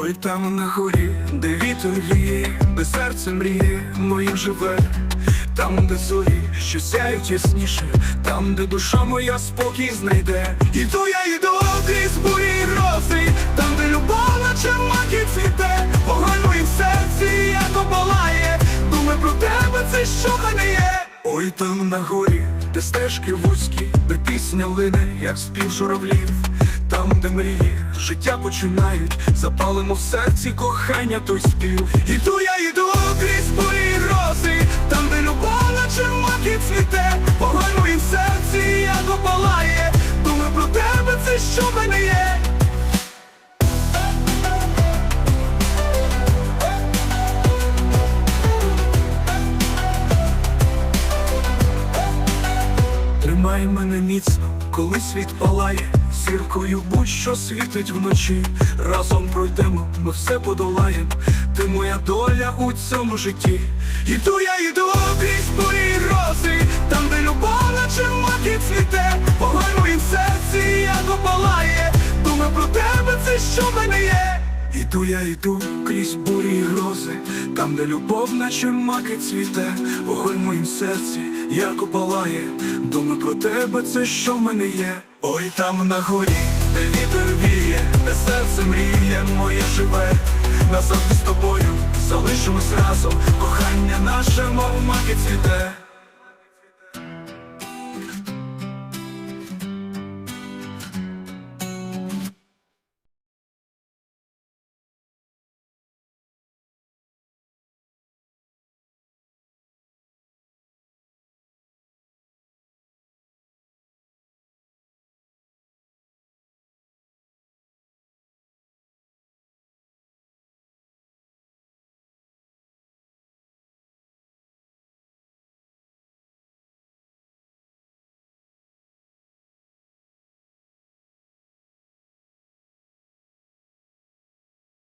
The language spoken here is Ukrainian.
Ой, там на горі, де вітер віє, де серце мріє, моїм живе, там, де зорі, що сяють ясніше, там, де душа моя спокій знайде. Іду я йду крізь бурі й грози, там, де любов наче маки цвіте, погано і в серці як обалає, думай про тебе, це що мене є. Ой, там на горі, де стежки вузькі, де пісня лине, як спів журавлів, там, де мрії, життя починають, запалимо в серці кохання той спів. Іду я йду крізь бурі й грози, там, де любов наче маки цвіте, погано і в серці як опалає, думай про тебе, це що мене є. Тримай мене міцно, коли світ палає, зіркою будь-що світить вночі. Разом пройдемо, ми все подолаєм. Ти моя доля у цьому житті. Іду я іду крізь бурі рози, там, де любов наче маки цвіте, Вогонь в серці як опалає. Думай про тебе, це що в мене є. Іду я йду крізь бурі й грози, там, де любов, наче маки цвіте, вогонь в моїм серці, як опалає, думаю про тебе, це що в мене є. Ой, там на горі, де вітер віє, де серце мріє, моє живе, назавжди з тобою залишимось разом, кохання наше, мов маки цвіте.